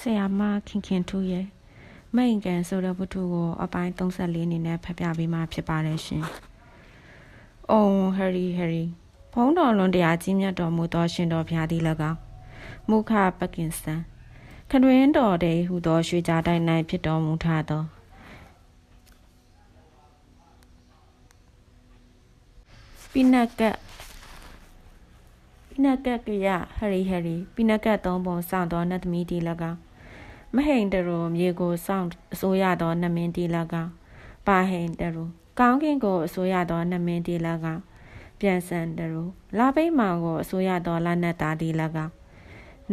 ဆရာမခင်ခင်ထူးရဲ့မိန်ကန်ဆိုတဲ့ဝတ္ထုကို အပိုင်း34အနေနဲ့ဖတ်ပြပေးမှာဖြစ်ပါတယ်ရှင်။အော်ဟယ်ရီဟယ်ရီဘုံတော်လွန်တရားကြီးမြတ်တော်မူသောရှင်တော်ဘုရားသည်၎င်းမုခပကင်စတန်ခတွင်တော်တဲ့ဟူသောရွှေကြားတိုင်း၌ဖြစ်တော်မူထသောပိနကပိနကကရဟရီဟရီပိနကသုံးပုံစောင့်သောနတ်သမီးတီ၎င်း မဟိန်တရူမြေကိုစောင့်အစိုးရသောနမင်းတီ၎င်းပါဟိန်တရူကောင်းကင်ကိုအစိုးရသောနမင်းတီ၎င်းပြန်စံတရူလာပိတ်မောင်ကိုအစိုးရသောလက်နက်သားတီ၎င်း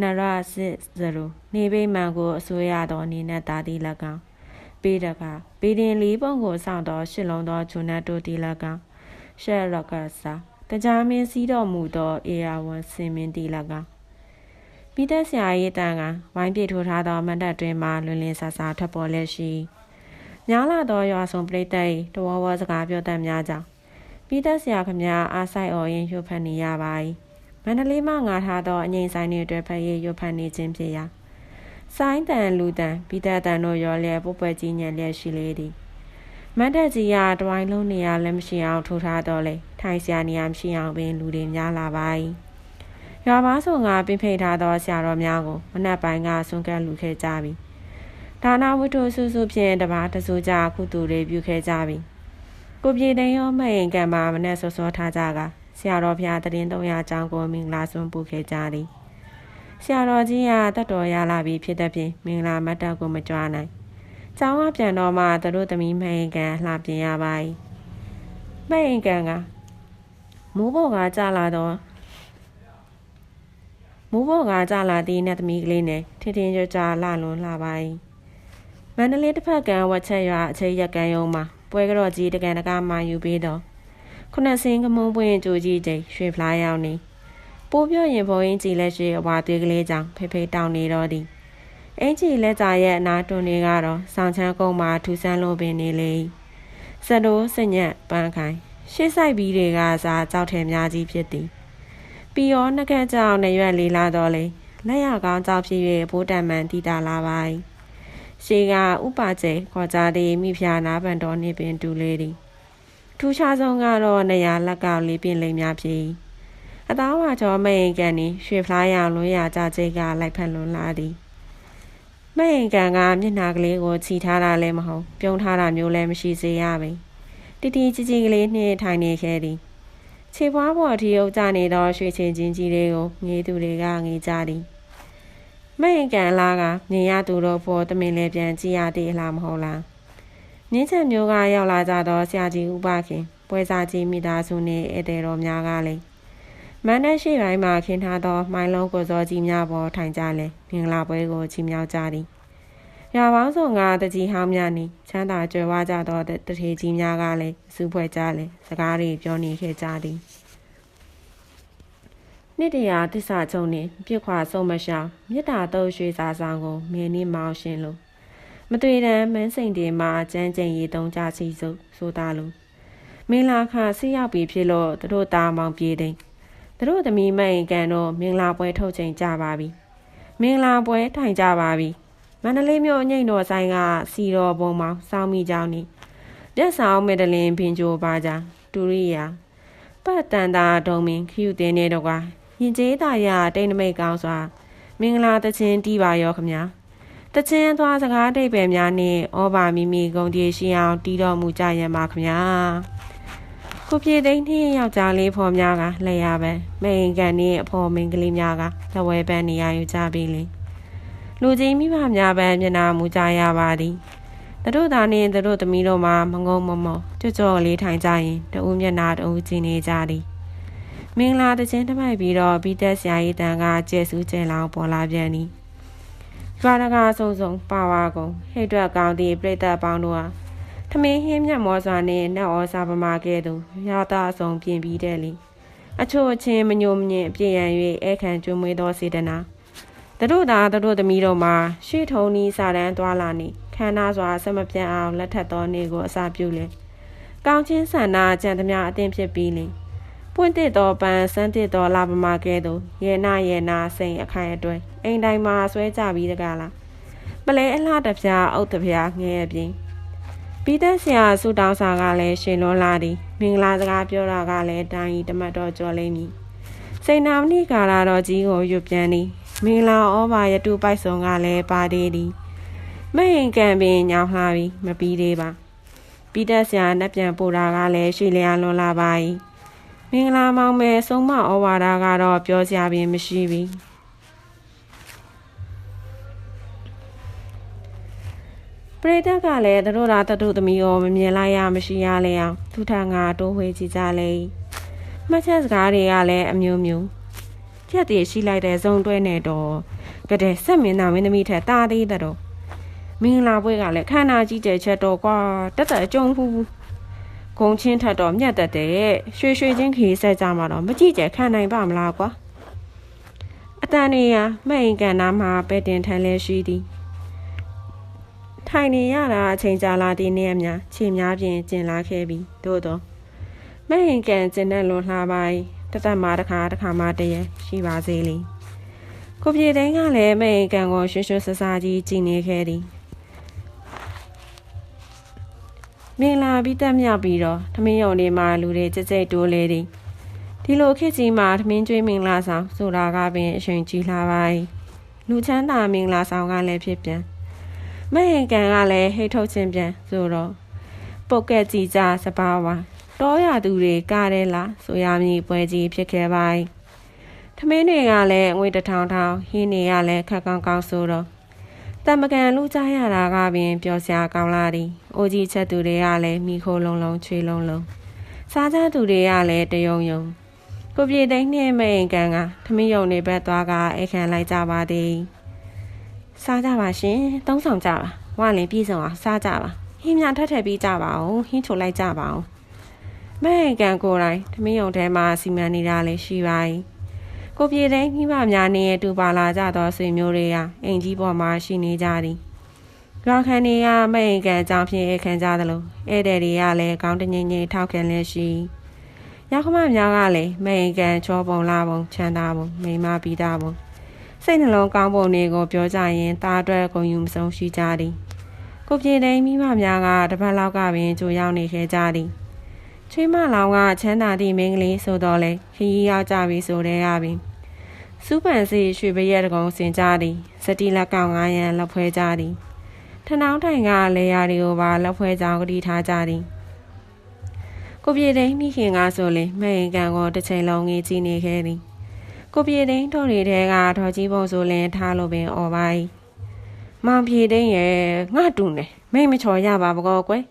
နရစစ်ဇရူနေပိမှန်ကိုအစိုးရသောနေနက်သားတီ၎င်းပေးတကဗီဒင်လေးပုံကိုစောင့်သောရှစ်လုံးသောဂျုံနတ်တို့တီ၎င်းရှယ်ရော့ကဆာတကြားမင်းစီးတော်မူသောအေယာဝန်စင်မင်းတီ၎င်း ပြီးသက်ဆရာရေးတန်ကဝိုင်းပြေထိုးထားသောမန္တတွင်မှလွင်လင်းဆာဆာထပ်ပေါ်လက်ရှိများလာသောရွာဆောင်ပရိသတ်၏တဝဝစကားပြောတတ်များကြောင်းပြီးသက်ဆရာခမအားဆိုင်အော်ရင်ရွတ်ဖတ်နေရပါ၏မန္တလေးမှငါထားသောအငိမ့်ဆိုင်တွေအတွက်ဖတ်ရရွတ်ဖတ်နေခြင်းဖြစ်ရာဆိုင်းတန်လူတန်ပြီးသက်တန်တို့ရောလျက်ပုပ်ပွဲကြီးညံလျက်ရှိလေသည်မတ်တက်ကြီးကတဝိုင်းလုံးနေရလည်းမရှိအောင်ထိုးထားတော့လေထိုင်ဆရာနေရာမရှိအောင်ပင်လူတွေများလာပါ၏ ရွာပါဆိုငါပင်ဖိတ်ထားသောဆရာတော်များကိုမနက်ပိုင်းကဆွန့်ကပ်လူခဲ့ကြပြီဒါနာဝတ္ထုစုစုဖြင့်တပါးတစိုးကြခုတူတွေပြုခဲ့ကြပြီကိုပြေသိန်းရောမရင်ကံမှာမနက်စောစောထားကြကဆရာတော်ဖျားတရင်300ကျောင်းကိုမင်္ဂလာဆွန့်ပူခဲ့ကြသည်ဆရာတော်ကြီးကတတ်တော်ရလာပြီဖြစ်တဲ့ဖြင့်မင်္ဂလာမတ်တပ်ကိုမကြွားနိုင်ကျောင်းကပြန်တော့မှသူတို့သမီးမရင်ကံလှပြင်ရပါ၏မရင်ကံကမိုးပေါ်ကကြာလာတော့ မိုးပေါ်ကကြာလာသည့်နတ်သမီးကလေးနဲ့ထင်ထင်ကြွကြွလှလွန်လှပါ၏မန္တလေးတစ်ဖက်ကဝက်ချက်ရွာအချိတ်ရက်ကန်းယုံမှာပွဲကြော်ကြီးတကန်တကားမှယူပြီးတော့ခုနှစ်စင်းကမုံပွင့်ကြိုကြီးကျိရွှေဖလားရောက်နေပိုးပြော့ရင်ဘုံရင်ကြည်လက်ရှိအဝါသွေးကလေးကြောင့်ဖေဖေတောင်းနေတော့သည်အင်ကြီးလက်ကြရဲ့အနာတွန်တွေကတော့ဆောင်းချမ်းကုန်းမှာထူဆန်းလို့ပင်နေလေစတိုးစညက်ပန်းခိုင်ရှေ့ဆိုင်ပြီးတွေကစားကြောက်ထဲများကြီးဖြစ်သည် ပြီးရောနှကက်ကြောင်နေရွက်လေးလာတော့လေလက်ရကောင်းကြောက်ဖြစ်၍ဘိုးတံမှန်တီတာလာပါ၏ရှေကဥပါကျဲခေါ်ကြသည်မိဖျားနာပန်တော်နှင့်ပင်တူလေသည်ထူးခြားဆုံးကတော့နေရာလက်ကလေးပင်လိမ်များဖြစ်အသားဝါကျော်မရင်ကန်နီရွှေဖလားရောင်လွန်းရကြကျိတ်ကလိုက်ဖက်လွန်လာသည်မရင်ကန်ကမျက်နှာကလေးကိုခြိထားတာလည်းမဟုတ်ပြုံးထားတာမျိုးလည်းမရှိစေရပေတီတီကြီးကြီးကလေးနှင့်ထိုင်နေခဲ့သည် ခြေပွားပေါ်ထိအုပ်ကြနေသောရွှေချင်းချင်းကြီးလေးကိုငေးသူတွေကငေးကြသည်မရင်ကန်လာကမြင်ရသူတို့ဖို့တမင်လည်းပြန်ကြည့်ရသေးလားမဟုတ်လားမြင်းချံမျိုးကရောက်လာကြသောဆရာကြီးဥပခင်ပွဲစားကြီးမိသားစုနှင့်ဧည့်သည်တော်များကလည်းမန္တရှိပိုင်းမှာခင်းထားသောမိုင်းလုံးကိုစောကြီးများပေါ်ထိုင်ကြလဲမင်္ဂလာပွဲကိုချီးမြှောက်ကြသည် ရွာပေါင်းစုံကတကြီးဟောင်းများနှင့်ချမ်းသာကြွယ်ဝကြသောတထေကြီးများကလည်းစုဖွဲ့ကြလဲစကားတွေပြောနေခဲ့ကြသည်နှစ်တရာတစ္ဆာချုံနှင့်ပြစ်ခွာဆုံးမရှောင်မြစ်တာတုပ်ရွှေစာဆောင်ကိုမင်းနှင့်မောင်းရှင်လို့မတွေ့တမ်းမန်းစိန်တင်မှာကျန်းကျင်ရီသုံးကြစီစုဆိုတာလို့မင်းလာခဆိရောက်ပြီးဖြစ်လို့သူတို့တာမောင်ပြေးတယ်သူတို့သမီးမိန်ကန်တော့မင်္ဂလာပွဲထုတ်ချိန်ကြပါပြီမင်္ဂလာပွဲထိုင်ကြပါပြီ မန္တလေးမြို့အငိမ့်တော်ဆိုင်ကစီတော်ဘုံမောင်စောင်းမိကြောင်းနီပြက်ဆောင်မေတလင်ဖင်ကြိုပါကြတူရိယာပတ်တန်တာဒုံမင်းခယူတင်းနေတော့ကရင်ကျေးတာရတိတ်နမိတ်ကောင်းစွာ မင်္ဂလာတချင်းတီးပါရောခမညာတချင်းသွားစကားတိတ်ပဲများနဲ့ဩဘာမီမီဂုံတီရှိအောင်တီးတော်မူကြရမှာခမညာကိုပြေသိန်းနှင်းယောက်ျားလေးဖော်များကလက်ရပဲမိန်ကန်နဲ့အဖော်မင်းကလေးများကလက်ဝဲပန်းနေရယူကြပြီလေ လူကြီးမိဘများပဲမျက်နာမူကြရပါသည်သူတို့သားနှင့်သူတို့သမီးတို့မှမငုံမမောကြွကြော်လေးထိုင်ကြရင်တဦးမျက်နာတဦးကြည့်နေကြသည်မင်္ဂလာတခြင်းတမိုက်ပြီးတော့ပြီးသက်ဆရာကြီးတန်ကကျဲစုကျဲလောင်ပေါ်လာပြန်သည်ရွာတကာစုံစုံပါဝါကုန်ဟိတ်တွက်ကောင်းသည့်ပြိတ္တပေါင်းတို့ဟာထမင်းဟင်းမြတ်မောစွာနှင့်နတ်ဩစာပမာကဲ့သို့ရတာအစုံပြင်ပြီးတဲ့လေအချို့အချင်းမညိုမညင်အပြည့်ရန်၍အဲခံကျွမွေးသောစေတနာ သူတို့သာသူတို့သမီးတို့မှာရှေ့ထုံနီးစာတန်းသွားလာနေခန္ဓာစွာဆက်မပြတ်အောင်လက်ထပ်သောနေကိုအစာပြုလေကောင်းချင်းဆန္ဒကြံသမျှအသင်ဖြစ်ပြီးလေပွင့်တစ်တော်ပန်းစမ်းတစ်တော်လာပမာကဲ့သို့ရေနာရေနာစိန်အခိုင်အတွဲအိမ်တိုင်းမှာဆွဲကြပြီးတကလားပလဲအလှတပြားအုတ်တပြားငဲအပြင်ပြီးသက်ဆရာဆူတောင်းစာကလည်းရှင်လွန်လာသည်မင်္ဂလာစကားပြောတာကလည်းတိုင်းဤတမတ်တော်ကြော်လိမ့်မည်စိန်နာမဏိကာလာတော်ကြီးကိုရွပြန်သည် မင်္ဂလာဩဘာယတုပိုက်ဆောင်ကလည်းပါသေးသည်မဟင်ကံပင်ညောင်းလှပြီးမပြီးသေးပါပြီးသက်ဆရာနှက်ပြန်ပို့တာကလည်းရှိလျာလွန်လာပါ၏မင်္ဂလာမောင်မယ်ဆုံးမဩဝါဒကတော့ပြောစရာပင်မရှိပြီပရိသတ်ကလည်းတတို့သာတတို့သမီးကိုမမြင်လိုက်ရမရှိရလေအောင်သူထငါတိုးဝေးကြည့်ကြလေမှတ်ချက်စကားတွေကလည်းအမျိုးမျိုး ချက်တည်ရှိလိုက်တဲ့ဇုံတွဲနဲ့တော့ကတဲ့ဆက်မင်းသားမင်းသမီးထက်တာသေးတဲ့တော့မင်္ဂလာပွဲကလည်းခန္ဓာကြီးတဲ့ချက်တော့ကွာတက်တက်ကြုံဖူးဂုံချင်းထက်တော့မြတ်တက်တဲ့ရွှေရွှေချင်းခီးဆက်ကြမှာတော့မကြည့်ကြခံနိုင်ပါမလားကွာအတန်နေရမဲ့အိမ်ကန်နာမှာပဲတင်ထန်လဲရှိသည်ထိုင်နေရတာအချိန်ကြာလာတဲ့နေ့အများခြေများပြင်ကျင်လာခဲ့ပြီသို့တော့မဲ့အိမ်ကန်ကျင်တဲ့လွန်လှပိုင်း တသက်မှာတစ်ခါတစ်ခါမှတည်းရရှိပါစေလေကိုပြေတိုင်းကလည်းမဲ့အိမ်ကန်ကိုရွှွှွှဆဆာကြီးကြည်နေခဲ့သည်မင်လာပြီးတက်မြောက်ပြီးတော့ထမင်းရုံတွေမှာလူတွေကြက်ကြက်တိုးလေသည်ဒီလိုခေတ်ကြီးမှာထမင်းကျွေးမင်္ဂလာဆောင်ဆိုတာကပင်အရှင်ကြီးလာပါ၏လူချမ်းသာမင်္ဂလာဆောင်ကလည်းဖြစ်ပြန်မဟင်ကန်ကလည်းဟိတ်ထုတ်ခြင်းပြန်ဆိုတော့ပုတ်ကက်ကြည်ကြစပါဝါ တောရသူတွေကတဲ့လားဆိုရမည်ပွဲကြီးဖြစ်ခဲ့ပါ၏ထမင်းတွေကလည်းငွေတထောင်ထောင်ဟင်းတွေကလည်းခက်ကောင်းကောင်းဆိုတော့တမကန်လူကြရတာကပင်ပျော်စရာကောင်းလာသည်အိုကြီးချက်သူတွေကလည်းမိခိုးလုံးလုံးချွေလုံးလုံးစားကြသူတွေကလည်းတယုံယုံကိုပြေသိန်းနှင်းမိန်ကန်ကထမင်းယုံနေဘက်သွားကအိတ်ခံလိုက်ကြပါသည်စားကြပါရှင်သုံးဆောင်ကြပါဝါလင်ပြည်စုံအောင်စားကြပါဟင်းများထက်ထက်ပြီးကြပါအောင်ဟင်းချိုလိုက်ကြပါအောင် မိန်ကန်ကိုယ်တိုင်ထမင်းယုံထဲမှာစီမံနေတာလည်းရှိပါ၏ကိုပြေတဲ့မိမများနဲ့တူပါလာကြသောဆွေမျိုးတွေကအိမ်ကြီးပေါ်မှာရှိနေကြသည်ရွာခံတွေကမိန်ကန်အကြောင်းဖြင့်ခံကြသလိုဧည့်သည်တွေကလည်းကောင်းတငိမ့်ငိမ့်ထောက်ခံလည်းရှိရောက်ခမများကလည်းမိန်ကန်ချောပုံလာပုံချမ်းသာပုံမိမပြီးသားပုံစိတ်နှလုံးကောင်းပုံတွေကိုပြောကြရင်တားအတွက်ဂုဏ်ယူမဆုံးရှိကြသည်ကိုပြေတဲ့မိမများကတပတ်လောက်ကပင်ကြိုရောက်နေခဲ့ကြသည် ချွေးမလောင်ကချမ်းသာသည့်မိန်းကလေးဆိုတော့လေခရီးရောက်ကြပြီဆိုတဲ့ရပြီစူးပန်စီရွှေပရက်တကုံစင်ကြသည်စတီလက်ကောင်ငါရန်လက်ဖွဲကြသည်ထနောင်းတိုင်ကလေယာတွေကိုပါလက်ဖွဲကြောင်ကတိထားကြသည်ကိုပြေတိန်မိခင်ကဆိုလေမဲ့ရင်ကန်ကိုတစ်ချိန်လုံးငေးကြည့်နေခဲ့သည်ကိုပြေတိန်တို့တွေထဲကထော်ကြီးပုံဆိုလင်းထားလို့ပင်អော်ပါ၏မောင်ပြေတိန်ရဲ့ငါတူနေမိတ်မချော်ရပါဘကောကွယ်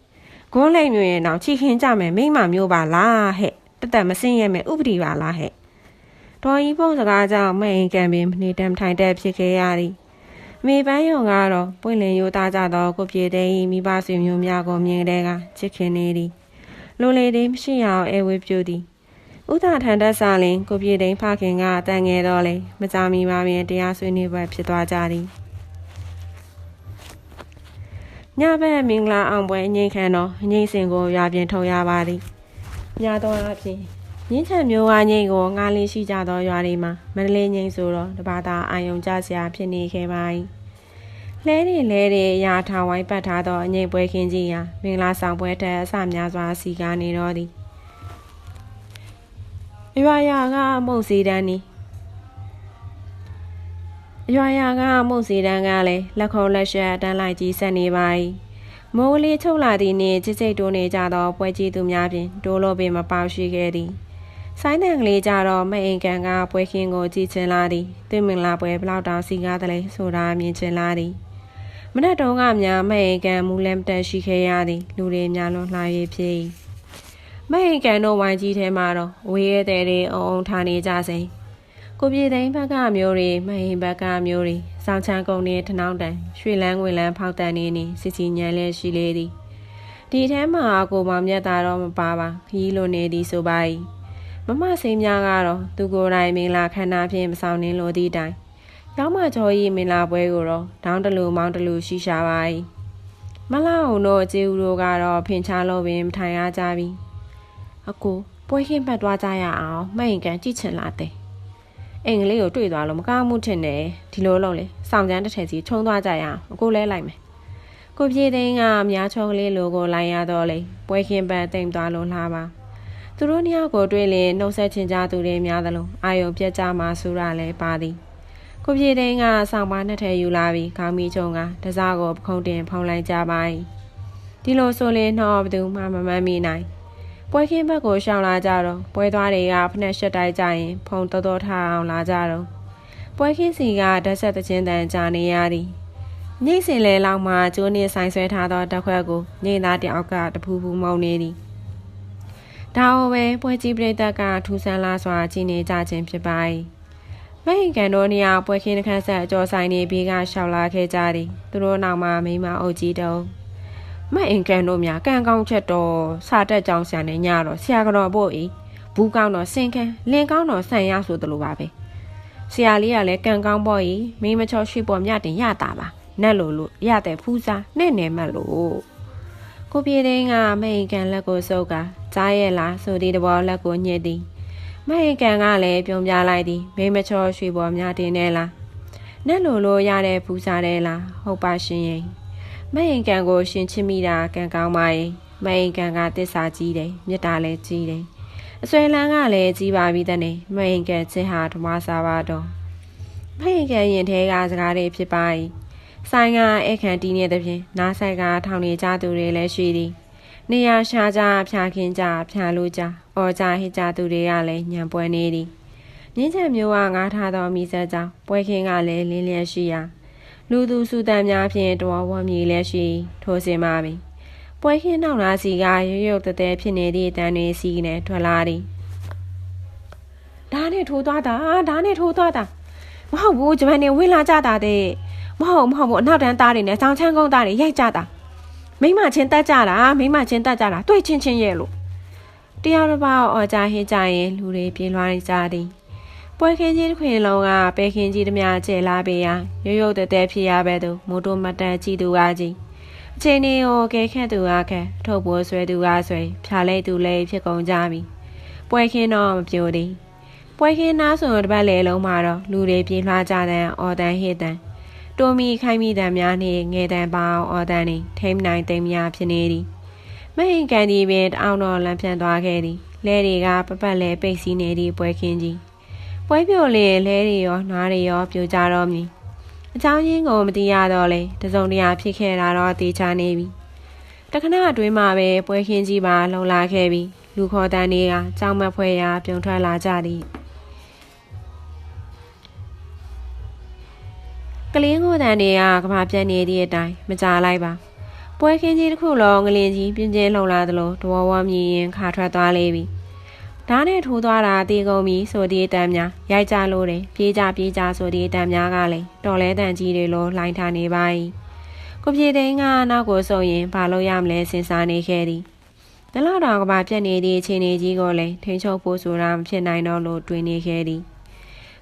ဂုံးလိမ်မျိုးရဲ့နောက်ချီခင်းကြမယ်မိမမျိုးပါလားဟဲ့တသက်မစင်းရမယ်ဥပဒေပါလားဟဲ့ဒေါ်ကြီးပုံစကားကြောင့်မအိမ်ကံပင်နေတမ်းထိုင်တက်ဖြစ်ခဲ့ရသည်မေပန်းယုံကတော့ပွင့်လင်းရိုးသားကြသောကိုပြေတဲ့မိဘဆွေမျိုးများကိုမြင်တဲ့ကချစ်ခင်နေသည်လိုလေသည်မရှိအောင်အဲဝေးပြူသည်ဥဒထန်တက်စာလင်ကိုပြေတဲ့ဖခင်ကအတန်ငယ်တော့လေမကြမီပါပင်တရားဆွေးနွေးပွဲဖြစ်သွားကြသည် ညဘက်မင်္ဂလာအောင်ပွဲငိမ့်ခံတော့ငိမ့်စင်ကိုရွာပြင်ထုံရပါသည်ညတော့အဖြစ်ငင်းချံမျိုးဝါငိမ့်ကိုငားလေးရှိကြသောရွာတွေမှာမန္တလေးငိမ့်ဆိုတော့တပါတာအာယုံကြစရာဖြစ်နေခဲ့ပါ၏လဲတွေလဲတွေရာထောင်ဝိုင်းပတ်ထားသောအငိမ့်ပွဲခင်းကြီးရာမင်္ဂလာဆောင်ပွဲတက်အစများစွာစီကားနေတော့သည်ရွာရာကမုတ်စီတန်းနီ ရွာရာကမုတ်စီတန်းကလည်းလက်ခုံလက်ရှက်တန်းလိုက်ကြီးဆက်နေပါ၏မိုးလေးချုပ်လာသည့်နေ့ချစ်စိတ်တိုးနေကြသောပွဲကြီးသူများဖြင့်တိုးလို့ပင်မပေါရှိခဲ့သည်ဆိုင်းတန်ကလေးကြတော့မအိမ်ကန်ကပွဲခင်းကိုကြည့်ချင်လာသည်သူမင်လာပွဲဘလောက်တောင်စီကားတယ်လဲဆိုတာမြင်ချင်လာသည်မနက်တုန်းကများမအိမ်ကန်မူလမ်တက်ရှိခဲ့ရသည်လူတွေများလွန်လှ၍ဖြစ်မအိမ်ကန်တို့ဝိုင်းကြီးထဲမှာတော့ဝေးရဲတဲ့တွေအုံအုံထားနေကြစဉ် ကိုပြေသိန်းဘက်ကမျိုးတွေမဟင်ဘက်ကမျိုးတွေစောင်းချမ်းကုန်နေထနောင်းတန်ရွှေလန်းငွေလန်းဖောက်တန်နေနေစစ်စီညံလဲရှိလေသည်ဒီထဲမှာကိုမောင်မြတ်သားတော့မပါပါခီးလိုနေသည်ဆိုပါ၏မမစိမ်းများကတော့သူကိုယ်တိုင်မင်္ဂလာခန္ဓာဖြင့်မဆောင်နှင်းလိုသည့်တိုင်ရောက်မှကျော်ရီမင်္ဂလာပွဲကိုတော့ဒေါင်းတလူမောင်းတလူရှိရှာပါ၏မလာအောင်တို့ကျေဦးတို့ကတော့ဖင်ချလို့ပင်မထိုင်ရကြပြီအကိုပွဲခင်းပတ်သွားကြရအောင်မှိန်ကန်ကြည့်ချင်လာတဲ့ အင်္ဂလိပ်ကိုတွေ့သွားလို့မကောင်းမှုထင်တယ်ဒီလိုလုံးလေစောင့်ကြမ်းတစ်ထည်စီချုံသွားကြရအောင်အကိုလဲလိုက်မယ်ကိုပြေသိန်းကအများချုံကလေးလိုကိုလိုက်ရတော့လေပွဲခင်ပန်းတိမ်သွားလို့လှပါသူတို့နှစ်ယောက်ကိုတွေ့ရင်နှုတ်ဆက်ချင်ကြသူတွေများသလိုအာယုံပြက်ကြမှာစူရလဲပါသည်ကိုပြေသိန်းကဆောင်းပါနှစ်ထည်ယူလာပြီးခေါင်းမီချုံကတစားကိုပခုံးတင်ဖုံးလိုက်ကြပါ၏ဒီလိုဆိုရင်တော့ဘသူမှမမှန်မိနိုင် ပွဲခင်းဘက်ကိုရှောင်လာကြတော့ပွဲသွားတွေကဖနှက်ရှက်တိုက်ကြရင် ဖုံတော်တော်ထားအောင်လာကြတော့ပွဲခင်းစီကဓာတ်ဆက်တခြင်းတန်ကြာနေရသည်ညိတ်စင်လေလောက်မှကျိုးနှင့်ဆိုင်ဆွဲထားသောတက်ခွက်ကိုညိတ်သားတယောက်ကတဖူးဖူးမောင်းနေသည်ဒါအိုပဲပွဲကြီးပြိတ္တကထူဆန်းလာစွာကြည်နေကြခြင်းဖြစ်ပါ၏မဟင်ကန်တို့နေရာပွဲခင်းတစ်ခါဆက်အကျော်ဆိုင်နေဘေးကရှောက်လာခဲ့ကြသည်သူတို့နောက်မှာမိမအုပ်ကြီးတုံး မအင်ကန်တို့များကံကောင်းချက်တော့စာတက်ကြောင်းဆန်နေညတော့ဆရာကတော့ပို့ဤဘူးကောင်းတော့စင်ခန်းလင်ကောင်းတော့ဆန်ရဆိုသလိုပါပဲဆရာလေးကလည်းကံကောင်းပေါ့ဤမိမချောရှိပေါ်မြတင်ရတာပါနက်လို့လို့ရတဲ့ဖူးစားနဲ့နေမှတ်လို့ကိုပြေသိန်းကမအင်ကန်လက်ကိုစုပ်ကကြားရဲ့လားဆိုဒီတဘောလက်ကိုညှစ်သည်မအင်ကန်ကလည်းပြုံပြလိုက်သည်မိမချောရှိပေါ်မြတင်နေလားနက်လို့လို့ရတဲ့ဖူးစားတယ်လားဟုတ်ပါရှင်ရင် မယင်ကန်ကိုရှင်ချစ်မိတာကံကောင်းပါရဲ့မယင်ကန်ကတစ္ဆာကြီးတယ်မေတ္တာလည်းကြီးတယ်အစွဲလန်းကလည်းကြီးပါပြီတဲ့မယင်ကန်ချစ်ဟာဓမ္မစာပါတော့မယင်ကန်ရင်ထဲကစကားတွေဖြစ်ပါ၏ဆိုင်ကအခန့်တီးနေတဲ့ဖြင့်နားဆိုင်ကထောင်နေကြသူတွေလည်းရှိသည်နေရာရှာကြဖြာခင်းကြဖြာလို့ကြအော်ကြဟစ်ကြသူတွေကလည်းညံပွဲနေသည်မြင်းချက်မျိုးကငားထားသောမိဆက်ကြောင့်ပွဲခင်းကလည်းလင်းလျက်ရှိရာ လူသူစုတန်များဖြင့်တော်ဝမြေလဲရှိထိုးစင်ပါပြီပွဲခင်းနောက်လာစီကရွရွတတဲဖြစ်နေသည့်အတန်တွေစီနဲ့ထွက်လာသည်ဓာနဲ့ထိုးသွားတာဓာနဲ့ထိုးသွားတာမဟုတ်ဘူးဂျပန်နေဝင်လာကြတာတဲ့မဟုတ်မဟုတ်ဘူးအနောက်တန်းသားတွေနဲ့စောင်းချမ်းကုန်းသားတွေရိုက်ကြတာမိမချင်းတက်ကြတာမိမချင်းတက်ကြတာတွေ့ချင်းချင်းရဲ့လို့တရားတစ်ပါးအော်ကြဟင်းကြရင်လူတွေပြေးလွှားကြသည် ပွဲခင်းကြီးတစ်ခွင်လုံးကပဲခင်းကြီးတများကျဲလာပေရာရုပ်ရုပ်တဲတဲဖြစ်ရပဲသူမိုးတိုမတန်ကြည့်သူကကြည့်အချိန်လေးကိုကဲခန့်သူကခန့်ထုတ်ပေါ်ဆွဲသူကဆွဲဖြာလိုက်သူလည်းဖြစ်ကုန်ကြပြီပွဲခင်းတော့မပြိုသည်ပွဲခင်းနားဆိုတပတ်လေလုံးမှာတော့လူတွေပြေးလွှားကြတဲ့အော်တန်ဟစ်တန်တိုမီခိုင်းမိတံများနှင့်ငယ်တံပေါင်းအော်တန်နှင့်ထိမနိုင်သိမ်းများဖြစ်နေသည်မဟင်ကန်ဒီပင်တအောင်တော်လမ်းဖြန့်သွားခဲ့သည်လဲတွေကပပတ်လဲပိတ်စီးနေသည့်ပွဲခင်းကြီး ပွဲပြိုလင်လဲတွေရောနားတွေရောပြိုကြတော့မည်အချောင်းရင်းကိုမသိရတော့လေတစုံတရာဖြစ်ခဲ့တာတော့တေချာနေပြီတခဏအတွင်းမှာပဲပွဲခင်းကြီးပါလုံလာခဲ့ပြီးလူခေါ်တန်းတွေကကြောင်မဖွဲရာပြုံထွက်လာကြသည်ကလင်းကိုတန်တွေကကဘာပြတ်နေသည့်အတိုင်းမကြလိုက်ပါပွဲခင်းကြီးတစ်ခုလုံးငလင်ကြီးပြင်းပြင်းလှုံလာသလိုတဝဝမြည်ရင်ခါထွက်သွားလေပြီ ဓာတ်နဲ့ထိုးသွားတာတေကုန်ပြီဆိုသည့်အတန်းများရိုက်ကြလို့တယ်ပြေးကြပြေးကြဆိုသည့်အတန်းများကလည်းတော်လဲတန်ကြီးတွေလိုလှိုင်းထားနေပါ၏ကိုပြေသိန်းကနောက်ကိုဆုံရင်ဘာလို့ရမလဲစဉ်းစားနေခဲ့သည်တလောက်တော်ကဘာပြက်နေသည့်အခြေအနေကြီးကိုလည်းထိန်ချုပ်ဖို့ဆိုတာမဖြစ်နိုင်တော့လို့တွေးနေခဲ့သည်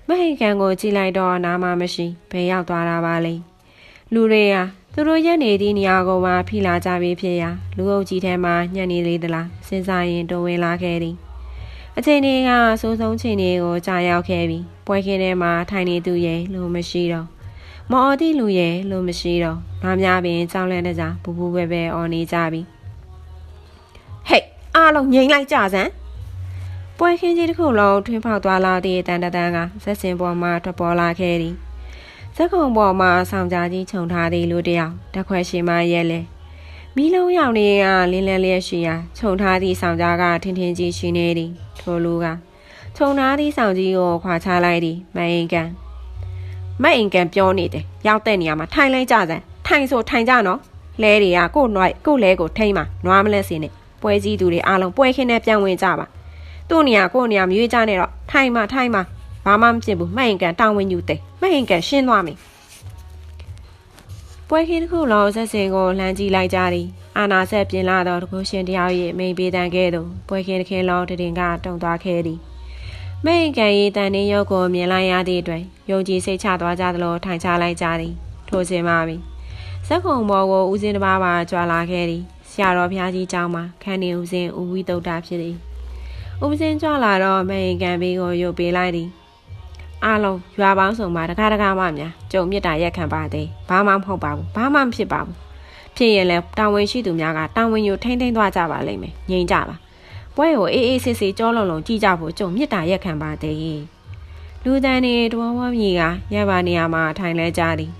မဟိကန်ကိုကြည့်လိုက်တော့နားမမရှိဘယ်ရောက်သွားတာပါလဲလူတွေဟာသူတို့ရက်နေသည့်နေရာကိုမှဖိလာကြပြီးဖြစ်ရာလူအုပ်ကြီးထဲမှာညံ့နေလေသလားစဉ်းစားရင်တုံဝင်လာခဲ့သည် အချိန်လေးကစိုးဆုံးချိန်တွေကိုကြာရောက်ခဲ့ပြီးပွဲခင်းထဲမှာထိုင်နေသူရဲ့လူမရှိတော့မော်တိလူရဲ့လူမရှိတော့ငါများပင်ကြောင်းလဲတဲ့ကြဘူဘူပဲပဲအော်နေကြပြီဟေးအားလုံးငြိမ်လိုက်ကြစမ်းပွဲခင်းကြီးတစ်ခုလုံးထွင်းဖောက်သွားလာသည့်တန်တန်ကဇက်စင်ပေါ်မှထွက်ပေါ်လာခဲ့သည်ဇက်ခုံပေါ်မှာဆောင်ကြကြီးခြုံထားသည့်လူတယောက်တက်ခွက်ရှိမှရဲလဲ မီးလုံးရောင်နေကလင်းလန်းလျက်ရှိရာခြုံထားသည့်ဆောင်ကြကထင်းထင်းကြီးရှိနေသည်ထိုလူကခြုံထားသည့်ဆောင်ကြီးကိုခွာချလိုက်သည်မအင်ကန်မအင်ကန်ပြောနေတယ်ရောက်တဲ့နေရာမှာထိုင်လိုက်ကြစမ်းထိုင်ဆိုထိုင်ကြနော်လဲတွေကကို့နှွိုက်ကို့လဲကိုထိမ့်မှာနွားမလဲစင်းနဲ့ပွဲစည်းသူတွေအားလုံးပွဲခင်းနဲ့ပြန်ဝင်ကြပါသူ့နေရာကို့နေရာမရွေးကြနဲ့တော့ထိုင်မှာထိုင်မှာဘာမှမဖြစ်ဘူးမအင်ကန်တောင်းဝင်ယူတဲ့မအင်ကန်ရှင်းသွားမယ် ပွဲခင်းတစ်ခုလုံးဆက်စင်ကိုလှမ်းကြည့်လိုက်ကြသည်အာနာဆက်ပြင်လာတော့တကုရှင်တယောက်ရဲ့မိန်ပေးတန်ခဲ့သူပွဲခင်းတစ်ခင်းလုံးတည်င်ကတုံသွားခဲ့သည်မိန်ကန်ရေးတန်နေရုပ်ကိုမြင်လိုက်ရသည့်အတွက်ယုံကြည်စိတ်ချသွားကြသလိုထိုင်ချလိုက်ကြသည်ထိုစင်ပါပြီဇက်ခုံဘော်ကိုဦးစင်းတစ်ပါးပါကြွာလာခဲ့သည်ဆရာတော်ဘုရားကြီးကျောင်းမှာခန်းနေဦးစင်းဦးဝီတုတ်တာဖြစ်သည်ဦးစင်းကြွလာတော့မိန်ကန်ဘေးကိုရုပ်ပေးလိုက်သည် အားလုံးရွာပေါင်းစုံမှာတကားတကားမှများကြုံမြစ်တာရက်ခံပါသေးဘာမှမဟုတ်ပါဘူးဘာမှမဖြစ်ပါဘူးဖြစ်ရင်လည်းတာဝန်ရှိသူများကတာဝန်ယူထိမ့်သိမ်းသွားကြပါလိမ့်မယ်ငြိမ်ကြပါပွဲကိုအေးအေးဆေးဆေးကြောလုံးလုံးကြည့်ကြဖို့ကြုံမြစ်တာရက်ခံပါသေးလူတန်းတွေတဝဝမြေကရပ်ပါနေရမှာထိုင်လဲကြသည်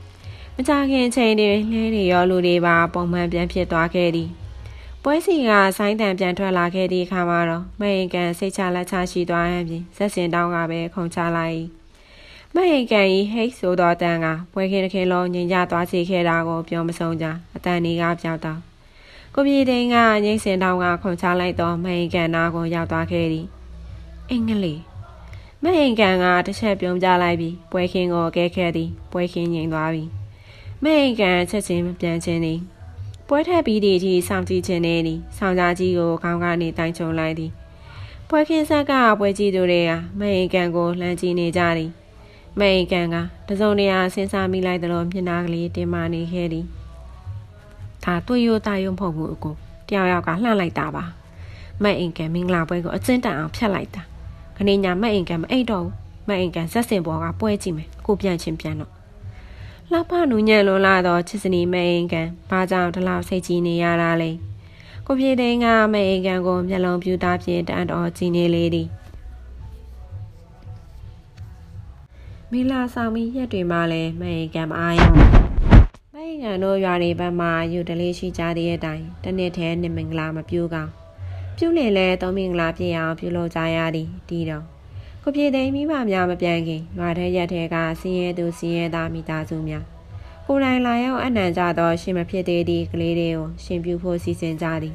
မကြခင်ချိန်တွေလဲတွေရောလူတွေပါပုံမှန်ပြန်ဖြစ်သွားခဲ့သည်ပွဲစီကဆိုင်းတန်ပြန်ထွက်လာခဲ့သည့်အခါမှာတော့မဟိန်ကန်စိတ်ချလက်ချရှိသွားဟန်ဖြင့်ဆက်စင်တောင်းကပဲခုန်ချလိုက် မဟိန်ကန်ဤဟိတ်ဆိုတော်တန်ကပွဲခင်တစ်ခင်လုံးငြိမ်ကြသွားစေခဲ့တာကိုပြောမဆုံးကြအတန်ဒီကပြောက်တော့ကိုပြေသိန်းကငိမ့်စင်တောင်းကခုန်ချလိုက်တော့မဟိန်ကန်နာကိုရောက်သွားခဲ့သည်အင်္ဂလိပ်မဟိန်ကန်ကတစ်ချက်ပြုံးပြလိုက်ပြီးပွဲခင်ကိုကဲခဲ့သည်ပွဲခင်ငြိမ်သွားပြီမဟိန်ကန်ချက်ချင်းပြန်ချင်းသည်ပွဲထက်ပြီးသည့်အထိစောင့်ကြည့်ခြင်းနဲ့သည်ဆောင်ကြားကြီးကိုခေါင်းကနေတိုင်ချုံလိုက်သည်ပွဲခင်းဆက်ကပွဲကြည့်သူတွေကမဟိန်ကန်ကိုလှမ်းကြည့်နေကြသည် မဟိန်ကန်ကတစုံတရာစဉ်းစားမိလိုက်သလိုမျက်နှာကလေးတင်မာနေခဲ့သည်ဒါတွေ့ရတာယုံဖို့မှုအကိုတယောက်ယောက်ကလှမ်းလိုက်တာပါမဟိန်ကန်မင်္ဂလာပွဲကိုအကျဉ်းတန်အောင်ဖျက်လိုက်တာခနေညာမဟိန်ကန်မအိတ်တော့ဘူးမဟိန်ကန်ဆက်စင်ပေါ်ကပွဲကြည့်မယ်အခုပြန်ချင်းပြန်တော့လှပနူညံ့လွန်လာတော့ချစ်စနီမအိမ်ကန်ဘာကြောင့်ဒီလောက်စိတ်ကြီးနေရတာလဲကိုပြေသိန်းကမအိမ်ကန်ကိုမျက်လုံးပြူသားဖြင့်တန်တော်ကြည့်နေလေသည် မီလာဆောင်ပြီးရက်တွေမှလည်းမအိမ်ကန်မအားရမအိမ်ကန်တို့ရွာတွေဘက်မှယူတလေးရှိကြတဲ့အတိုင်းတနေ့တည်းနှစ်မင်္ဂလာမပြူကောင်ပြုလေလဲသုံးမင်္ဂလာပြည့်အောင်ပြုလုပ်ကြရသည်ဒီတော့ကိုပြေသိမ်းမိမများမပြန်ခင်ရွာထဲရက်ထဲကစင်းရဲသူစင်းရဲသားမိသားစုများကိုယ်တိုင်လာရောက်အနံ့ကြသောရှင်မဖြစ်သေးသည့်ကလေးတွေကိုရှင်ပြုဖို့စီစဉ်ကြသည်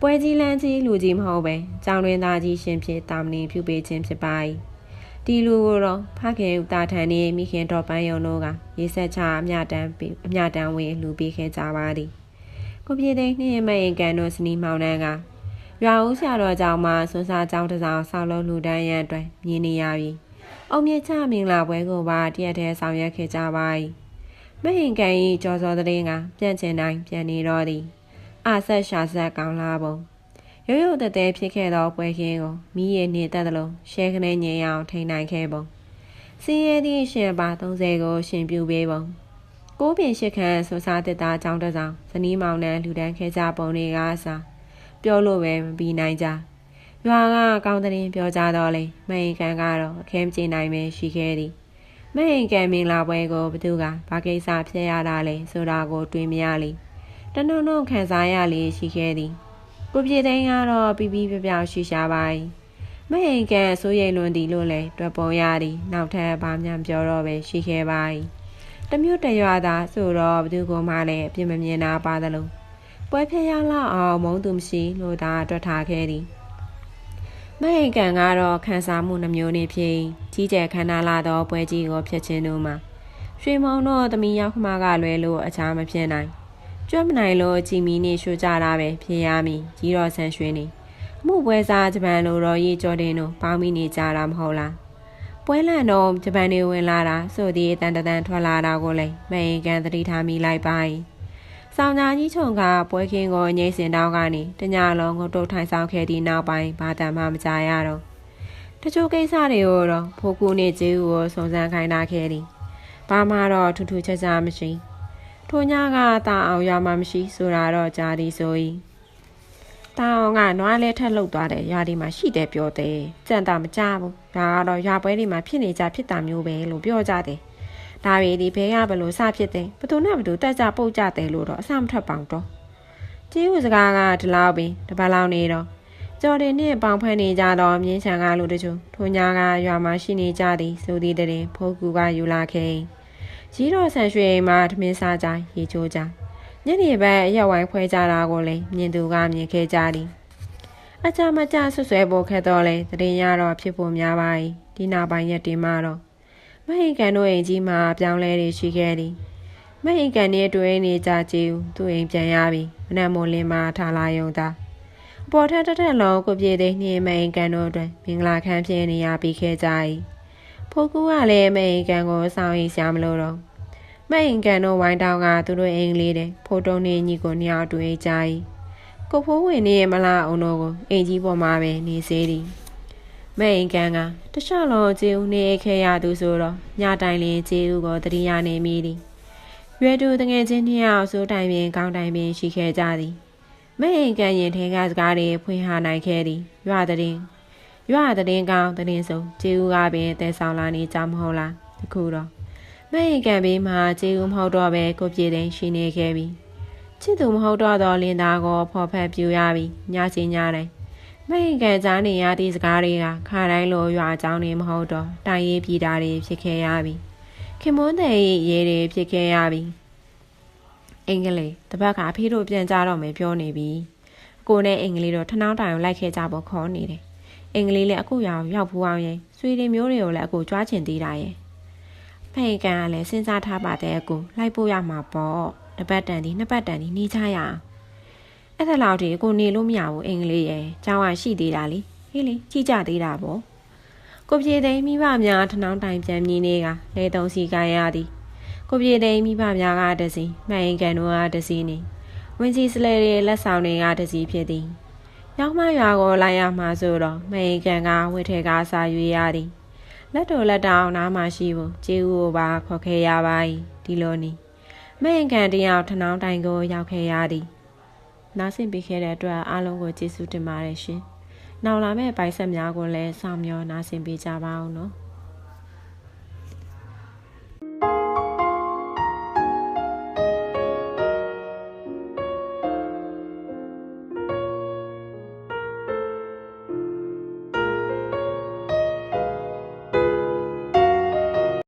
ပွဲကြီးလန်းကြီးလူကြီးမဟုတ်ပဲကြောင်တွင်သားကြီးရှင်ဖြစ်တာမဏိပြုပေးခြင်းဖြစ်ပါ၏ ဒီလူကိုတော့ဖခင်ဦးတာထန်နေမိခင်တော်ပန်းယုံတို့ကရေဆက်ချအမြတမ်းအမြတမ်းဝင်လူပေးခဲ့ကြပါသည်ကိုပြေသိန်းနှင်းမရင်ကန်တို့စနီးမောင်နှန်းကရွာဦးဆရာတော်ကြောင့်မှဆွစားကြောင်းတစ်စောင်ဆောက်လုပ်လူတန်းရန်အတွက်မြင်နေရပြီ။အုံမြင့်ချမင်္ဂလာပွဲကိုပါတရက်တည်းဆောင်ရွက်ခဲ့ကြပါ၏။မဟင်ကန်၏ကြော်စောတဲ့င်းကပြန့်ကျင်တိုင်းပြန်နေတော့သည်။အာဆက်ရှာဆက်ကောင်းလာပုံ။ ရိုးရိုးတတဲဖြစ်ခဲ့သောပွဲခင်းကိုမိရနေတတ်သလိုရှဲကနေငြိမ်အောင်ထိန်နိုင်ခဲ့ပုံ။စင်းရဲသည့်ရှင်ပါ30ကိုရှင်ပြူပေးပုံ။ကိုးပြင်ရှိခန်းဆွစားတစ်သားကြောင်းတစ်ဆောင်ဇနီးမောင်နှံလူတန်းခဲ့ကြပုံတွေကစားပြောလို့ပဲမပြီးနိုင်ကြရွာကကောင်းတဲ့ပြောကြတော့လေမဟင်ကန်ကတော့အခဲမကျေနိုင်ပဲရှိခဲ့သည်မဟင်ကန်မင်လာပွဲကိုဘသူကဘာကိစ္စဖြစ်ရတာလဲဆိုတာကို တွေးမရလေတနုံနုံခံစားရလေရှိခဲ့သည် ကိုပြေသိန်းကတော့ပြီးပြီးပြပြရှိရှာပါ၏မဟင်ကန်ဆိုးရိမ်လွန်သည်လို့လဲတွက်ပုံရသည်နောက်ထပ်ဘာမှပြောတော့ပဲရှိခဲ့ပါ၏တမျိုးတရွာသာဆိုတော့ဘသူကမှလည်းအပြစ်မမြင်နာပါသလိုပွဲဖျက်ရလောက်အောင်မုံသူမရှိလို့သာတွက်ထားခဲ့သည်မဟိန်ကန်ကတော့ခန်းစားမှုနှမျိုးနေဖြစ်ကြီးကျယ်ခန္ဓာလာသောပွဲကြီးကိုဖျက်ခြင်းတို့မှာရွှေမုံတို့သမီးရောက်ခမကလွယ်လို့အခြားမဖြစ်နိုင် ကျွတ်မနိုင်လို့ကြည်မီနေရှုကြတာပဲဖြစ်ရမည်ကြီးတော်ဆန်ရွှေနေမှုပွဲစားဂျပန်လိုတော့ရေးကြော်တင်တို့ပေါင်းမိနေကြတာမဟုတ်လားပွဲလန့်တော့ဂျပန်တွေဝင်လာတာဆိုသည့်တန်တန်ထွက်လာတာကိုလည်းမဟိန်ကန်သတိထားမိလိုက်ပါ၏ဆောင်ညာကြီးချုံကပွဲခင်းကိုငိမ့်စင်တောင်းကနေတညလုံးငုတ်တုတ်ထိုင်ဆောင်ခဲ့သည့်နောက်ပိုင်းဘာတမ်းမှမကြရတော့တချို့ကိစ္စတွေကိုတော့ဖိုကူနဲ့ဂျေဦးကိုစုံစမ်းခိုင်းတာခဲ့သည်ဘာမှတော့ထူးထူးခြားခြားမရှိ ထိုညကတာအောင်ရမှမရှိဆိုတာတော့ကြားသည်ဆို၏တာအောင်ကနွားလဲထက်လှုပ်သွားတယ်ရွာဒီမှာရှိတယ်ပြောတယ်ကြံတာမကြဘူးဒါကတော့ရွာပွဲဒီမှာဖြစ်နေကြဖြစ်တာမျိုးပဲလို့ပြောကြတယ်ဒါရီဒီဘဲရဘလို့စဖြစ်တယ်ဘသူနဲ့ဘသူတက်ကြပုတ်ကြတယ်လို့တော့အဆမထွက်ပေါင်တော့ကျေးဇူးစကားကဒီလောက်ပင်တပတ်လောက်နေတော့ကျော်တင်နဲ့ပေါင်ဖက်နေကြတော့မြင်းချံကလူတချို့ထိုညာကရွာမှာရှိနေကြသည်ဆိုသည်တည်းဖိုးကူကယူလာခဲ့ ကြီးတော်ဆန်ရွှေအိမ်မှာထမင်းစားကြရေချိုးကြညနေဘက်ရက်ဝိုင်းဖွဲကြတာကိုလည်းမြင်သူကမြင်ခဲ့ကြသည်အကြမကြဆွဆွဲဖို့ခက်တော့လေတရင်ရတော့ဖြစ်ဖို့များပါ၏ဒီနာပိုင်းရက်တင်မှတော့မဟိကန်တို့အိမ်ကြီးမှာပြောင်းလဲတွေရှိခဲ့သည်မဟိကန်နဲ့တွေ့နေကြကြည်သူ့အိမ်ပြန်ရပြီမနက်မိုးလင်းမှထားလာရုံသာအပေါ်ထက်တက်လုံးကိုပြေတဲ့နှင်းမဟိကန်တို့အတွက်မင်္ဂလာခမ်းဖြစ်နေရပြီးခဲ့ကြ၏ ဖိုးကူကလည်းမဟိကန်ကိုစောင့်ရရှာမလို့တော့မဟိကန်တို့ဝိုင်းတောင်းကသူတို့အိမ်လေးတဲ့ဖိုးတုံးနေညီကိုညောင်တွေ့ကြ၏ကိုဖိုးဝင်နေမလားအောင်တို့ကိုအိမ်ကြီးပေါ်မှာပဲနေစေသည်မဲအိမ်ကန်ကတခြားလုံးကျေဦးနေခဲ့ရသူဆိုတော့ညတိုင်လင်ကျေဦးကိုတတိယနေမိသည်ရွယ်တူတငယ်ချင်းနှစ်ယောက်ဆိုတိုင်ပင်ကောင်းတိုင်ပင်ရှိခဲ့ကြသည်မဲအိမ်ကန်ရင်ထဲကစကားတွေဖွင့်ဟနိုင်ခဲ့သည်ရွာတဲ့ ရွာတဲ့ကောင်းတဲ့ဆိုကျေဦးကပင်တဲဆောင်လာနေကြမဟုတ်လားတခုတော့မဲအိမ်ကန်ဘေးမှာကျေဦးမဟုတ်တော့ပဲကိုပြေတဲ့ရှိနေခဲ့ပြီချစ်သူမဟုတ်တော့တော့လင်သားကိုဖော်ဖက်ပြူရပြီညချင်းညတိုင်းမိန်ကန်ကြားနေရသည့်စကားတွေကခါတိုင်းလိုရွာအကြောင်းတွေမဟုတ်တော့တိုင်ရေးပြည်တာတွေဖြစ်ခဲ့ရပြီခင်မွန်းတဲ့ရေတွေဖြစ်ခဲ့ရပြီအင်္ဂလိပ်တပတ်ကအဖေတို့ပြန်ကြတော့မယ်ပြောနေပြီအကိုနဲ့အင်္ဂလိပ်တို့ထနှောင်းတိုင်ကိုလိုက်ခဲ့ကြဖို့ခေါ်နေတယ် အင်္ဂလိပ်လည်းအခုရောက်ရောက်ဖူးအောင်ရဲ့ဆွေတွေမျိုးတွေကိုလည်းအကိုကြွားချင်သေးတာရဲ့ဖိန်ကန်ကလည်းစဉ်းစားထားပါတဲ့အကိုလိုက်ဖို့ရမှာပေါ့တပတ်တန်ဒီနှစ်ပတ်တန်ဒီနေကြရအောင်အဲ့ဒါလောက်ဒီကိုနေလို့မရဘူးအင်္ဂလိပ်ရဲ့ကျောင်းကရှိသေးတာလေဟေးလေကြည့်ကြသေးတာပေါ့ကိုပြေသိမ်းမိဘများထနှောင်းတိုင်ပြန်မြင်းနေကလေတုံစီကိုင်းရသည်ကိုပြေသိမ်းမိဘများကတစီမှန်ကန်တို့ကတစီနေဝင်းကြီးစလဲရဲ့လက်ဆောင်တွေကတစီဖြစ်သည် ရောက်မှရွာကိုလိုက်ရမှာဆိုတော့မှန်ကန်ကဝစ်ထဲကစာရွေးရသည်လက်တော်လက်တောင်နားမှရှိဖို့ကျေးဦးကိုပါခေါ်ခဲ့ရပါ၏ဒီလိုနီမှန်ကန်တယောက်ထနှောင်းတိုင်ကိုရောက်ခဲ့ရသည်နားဆင်ပေးခဲ့တဲ့အတွက်အားလုံးကိုကျေးဇူးတင်ပါတယ်ရှင်။နောက်လာမယ့်ပိုင်ဆက်များကိုလည်းစောင့်မျှော်နားဆင်ပေးကြပါအောင်နော်။